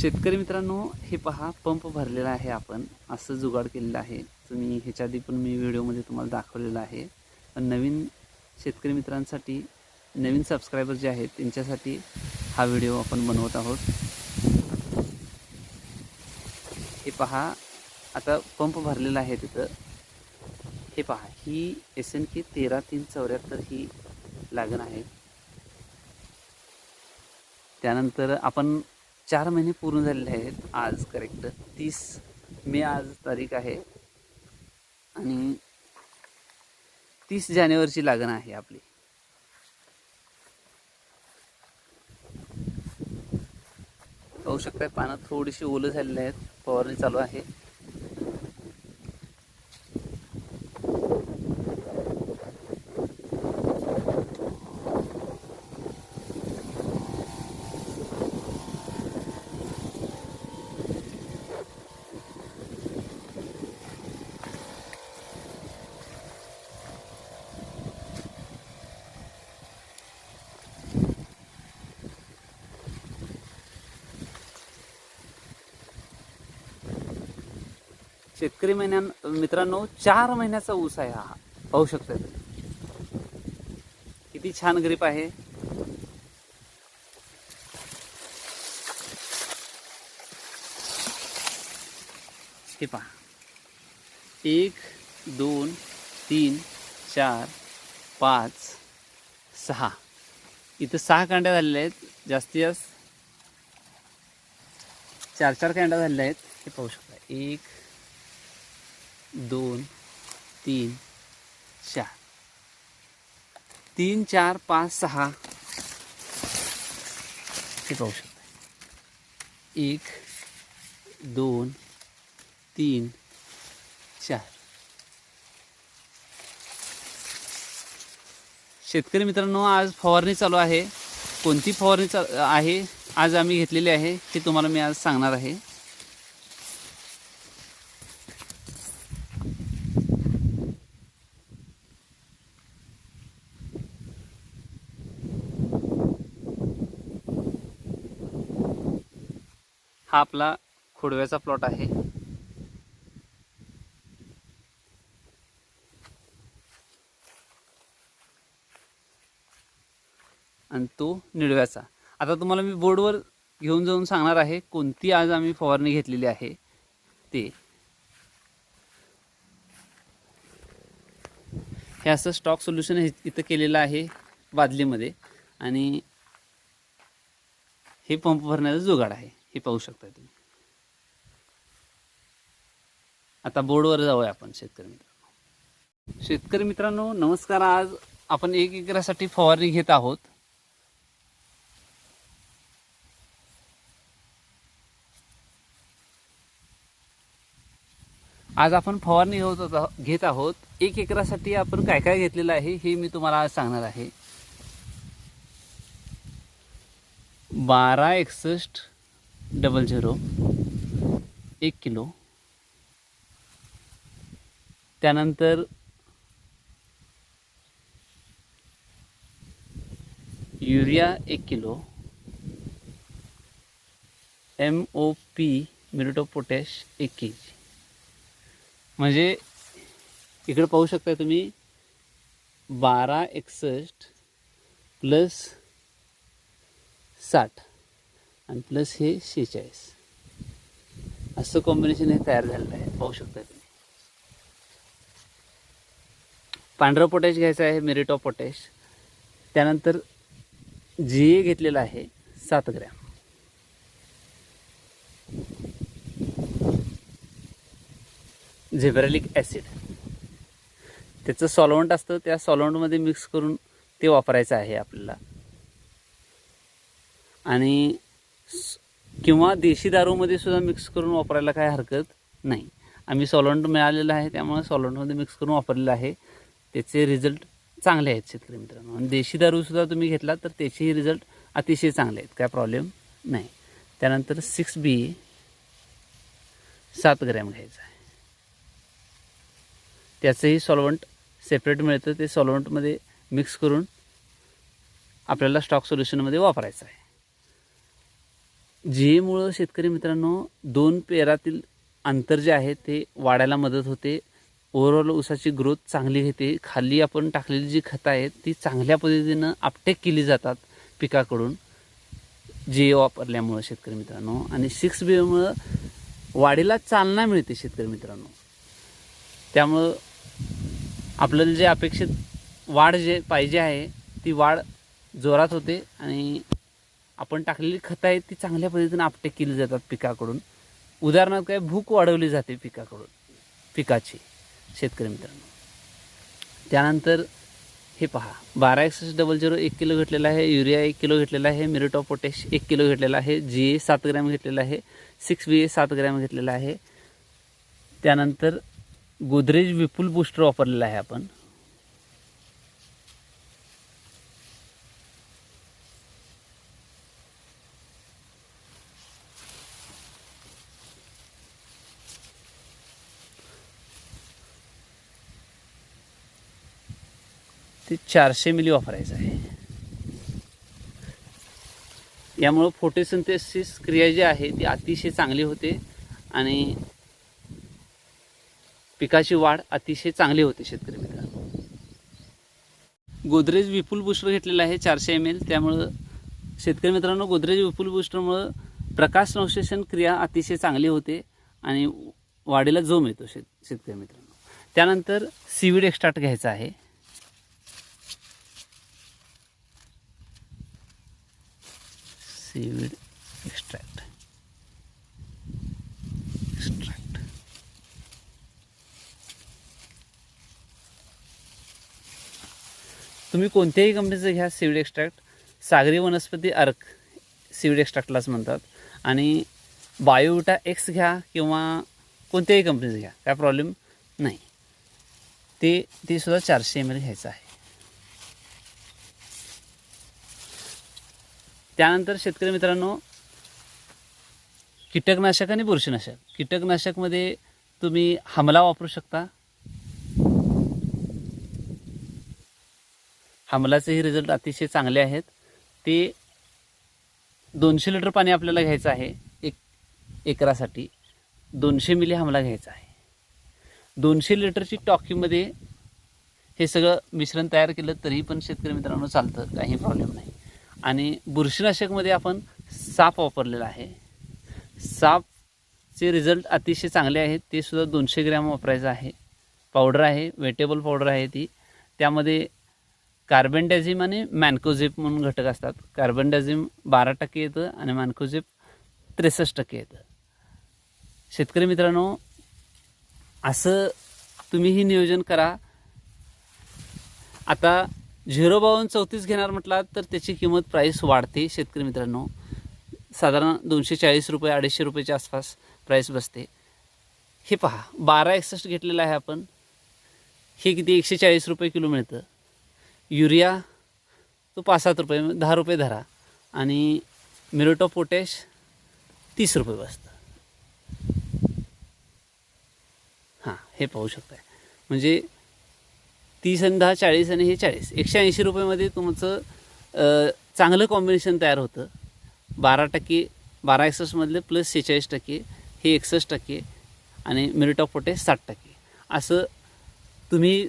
शेतकरी मित्रांनो हे पहा पंप भरलेला आहे आपण. असं जुगाड केलेलं आहे. तुम्ही ह्याच्या आधी पण मी व्हिडिओमध्ये तुम्हाला दाखवलेलं आहे. पण नवीन शेतकरी मित्रांसाठी नवीन सबस्क्रायबर जे आहेत त्यांच्यासाठी हा व्हिडिओ आपण बनवत आहोत. हे पहा आता पंप भरलेला आहे तिथं. हे पहा ही एस एन के तेरा तीन चौऱ्याहत्तर ही लागण आहे. त्यानंतर आपण चार महिने पूर्ण झालेले आहेत. आज करेक्ट तीस मे आज तारीख आहे. आणि तीस जानेवारीची लागण आहे आपली. पाहू शकताय पानं थोडीशी ओलं झालेली आहेत. फवारणी चालू आहे. शेतकरी महिन्या मित्रांनो चार महिन्याचा ऊस आहे हा. पाहू शकता तुम्ही. किती छान ग्रीप आहे. हे पहा. एक दोन तीन चार पाच सहा. इथं सहा कांड्या झालेल्या आहेत. जास्तीत जास्त चार चार कांड्या झालेल्या आहेत. हे पाहू शकता एक दोन तीन चार. तीन चार पाच सहा. हे पाहू शकता. एक दोन तीन चार. शेतकरी मित्रांनो आज फवारणी चालू आहे. कोणती फवारणी चा आहे? आज आम्ही घेतलेली आहे. ते तुम्हाला मी आज सांगणार आहे. हा आपला खोडव्याचा प्लॉट आहे. आणि तो निडव्याचा आता तुम्हाला मी बोर्डवर घेऊन जाऊन सांगणार आहे कोणती आज आम्ही फवारणी घेतलेली आहे ते. हे असं स्टॉक सोल्युशन हे इथं केलेलं आहे बादलीमध्ये आणि हे पंप भरण्याचं जुगाड आहे. हे पाहू शकता तुम्ही. आता बोर्डवर जाऊया आपण शेतकरी मित्रांनो. शेतकरी मित्रांनो नमस्कार. आज आपण एक एकरासाठी फवारणी घेत आहोत. आज आपण फवारणी होत घेत आहोत. एक एकरासाठी आपण काय काय घेतलेलं आहे हे मी तुम्हाला आज सांगणार आहे. बारा एकसष्ट डबल झिरो एक किलो. त्यानंतर युरिया एक kilo M O P muriate potash एक के जी म्हणजे इकडे पाहू शकता तुम्ही बारा एकसष्ट प्लस साठ. आणि प्लस हे शेहेचाळीस असं कॉम्बिनेशन हे तयार झालेलं आहे. पाहू शकता तुम्ही. पांढरा पोटॅश घ्यायचं आहे मेरिटॉ पोटॅश त्यानंतर जी ए घेतलेलं आहे सात ग्रॅम. झेब्रॅलिक ॲसिड त्याचं सॉल्वंट असतं त्या सॉल्वंटमध्ये मिक्स करून ते वापरायचं आहे आपल्याला. आणि किंवा देशी दारूमध्ये सुद्धा मिक्स करून वापरायला काय हरकत नाही. आम्ही सॉलंट मिळालेलं आहे त्यामुळे सॉलंटमध्ये मिक्स करून वापरलेलं आहे. त्याचे रिझल्ट चांगले आहेत शेतकरी मित्रांनो. आणि देशी दारूसुद्धा तुम्ही घेतला तर त्याचेही रिझल्ट अतिशय चांगले आहेत. काय प्रॉब्लेम नाही. त्यानंतर सिक्स बी सात ग्रॅम घ्यायचं आहे. त्याचंही सॉल्वंट सेपरेट मिळतं. ते सॉल्वंटमध्ये मिक्स करून आपल्याला स्टॉक सोल्युशनमध्ये वापरायचं आहे. जीएमुळं शेतकरी मित्रांनो दोन पेरातील अंतर जे आहे ते वाढायला मदत होते. ओव्हरऑल ऊसाची ग्रोथ चांगली घेते खाली आपण टाकलेली जी खतं आहेत ती चांगल्या पद्धतीनं आपटेक केली जातात पिकाकडून. जी वापरल्यामुळं शेतकरी मित्रांनो. आणि सिक्स बीमुळं वाढीला चालना मिळते शेतकरी मित्रांनो. त्यामुळं आपल्याला जे अपेक्षित वाढ जे पाहिजे आहे ती वाढ जोरात होते आणि आपण टाकलेली खतं आहेत ती चांगल्या पद्धतीनं आपटेक केली जातात पिकाकडून. उदाहरणार्थ काय भूक वाढवली जाते पिकाकडून पिकाची शेतकरी मित्रांनो. त्यानंतर हे पहा बारा एकसष्ट डबल झिरो एक किलो घेतलेला आहे युरिया एक किलो घेतलेला आहे मिरिटॉ पोटॅश एक किलो घेतलेला आहे जी ए सात ग्रॅम घेतलेला आहे सिक्स बी ए सात ग्रॅम घेतलेला आहे. त्यानंतर गोदरेज विपुल बूस्टर वापरलेला आहे आपण. ते चारशे मिली वापरायचं आहे. यामुळं फोटोसिंथेसिस क्रिया जी आहे ती अतिशय चांगली होते आणि पिकाची वाढ अतिशय चांगली होते शेतकरी मित्रांनो. गोदरेज विपुल बुस्टर घेतलेला आहे चारशे एम एल त्यामुळं शेतकरी मित्रांनो गोदरेज विपुल बुस्टरमुळं प्रकाश संश्लेषण क्रिया अतिशय चांगली होते आणि वाढीला जोम येतो शेत शेतकरी मित्रांनो. त्यानंतर सीविड एक्स्ट्राट घ्यायचा आहे. सीवीड एक्स्ट्रॅक्ट एक्स्ट्रॅक्ट तुम्ही कोणत्याही कंपनीचं घ्या सीविड एक्स्ट्रॅक्ट सागरी वनस्पती अर्क सीविड एक्स्ट्रॅक्टलाच म्हणतात. आणि बायोविटा एक्स घ्या किंवा कोणत्याही कंपनीचं घ्या. काय प्रॉब्लेम नाही. ते ते सुद्धा चारशे एम एल घ्यायचं आहे. त्यानंतर शेतकरी मित्रांनो कीटकनाशक आणि बुरशीनाशक. कीटकनाशकमध्ये तुम्ही हमला वापरू शकता. हमलाचेही रिझल्ट अतिशय चांगले आहेत. ते दोनशे लिटर पाणी आपल्याला घ्यायचं आहे एक एकरासाठी. दोनशे मिली हमला घ्यायचा आहे. दोनशे लिटरची टॉकीमध्ये हे सगळं मिश्रण तयार केलं तरी पण शेतकरी मित्रांनो चालतं काही प्रॉब्लेम नाही. आणि बुरशीनाशकमध्ये आपण साप वापरलेला आहे. सापचे रिझल्ट अतिशय चांगले आहेत. ते सुद्धा दोनशे ग्रॅम वापरायचं आहे. पावडर आहे वेटेबल पावडर आहे ती. त्यामध्ये कार्बनडॅझिम आणि मॅन्कोझिप म्हणून घटक असतात. कार्बनडॅझिम बारा टक्के येतं आणि मॅन्कोझिप त्रेसष्ट टक्के येतं. शेतकरी मित्रांनो असं तुम्हीही नियोजन करा. आता झिरो बावन्न चौतीस घेणार म्हटलात तर त्याची किंमत प्राईस वाढते शेतकरी मित्रांनो. साधारण दोनशे चाळीस रुपये अडीचशे रुपयाच्या आसपास प्राईस बसते. हे पहा बारा एकसष्ट घेतलेलं आहे आपण. हे किती? एकशे चाळीस रुपये किलो मिळतं. युरिया तो पाच सात रुपये दहा रुपये धरा. आणि मिरोटो पोटॅश तीस रुपये बसतं. हां हे पाहू शकताय. म्हणजे तीस आणि दहा चाळीस आणि हे चाळीस. एकशे ऐंशी रुपयेमध्ये तुमचं चांगलं कॉम्बिनेशन तयार होतं. बारा टक्के बारा एकसष्टमधले प्लस सेहेचाळीस टक्के हे एकसष्ट टक्के आणि मिरिट ऑफ पोटे साठ टक्के. असं तुम्ही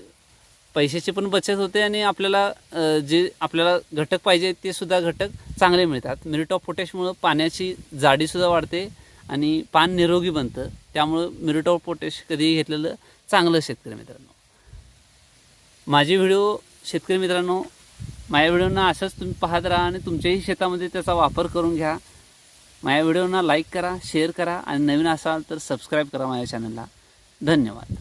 पैशाची पण बचत होते आणि आपल्याला जे आपल्याला घटक पाहिजे ते सुद्धा घटक चांगले मिळतात. मिरट ऑफ पोटॅशमुळं पाण्याची जाडीसुद्धा वाढते आणि पान निरोगी बनतं. त्यामुळं मिरिट ऑफ पोटॅश कधीही घेतलेलं चांगलं शेतकरी मित्रांनो. माझे व्हिडिओ शेतकरी मित्रांनो माझ्या व्हिडिओना असंच तुम्ही पाहत राहा आणि तुमच्याही शेतामध्ये त्याचा वापर करून घ्या. माझ्या व्हिडिओना लाईक करा शेअर करा आणि नवीन असाल तर सबस्क्राईब करा माझ्या चॅनलला धन्यवाद.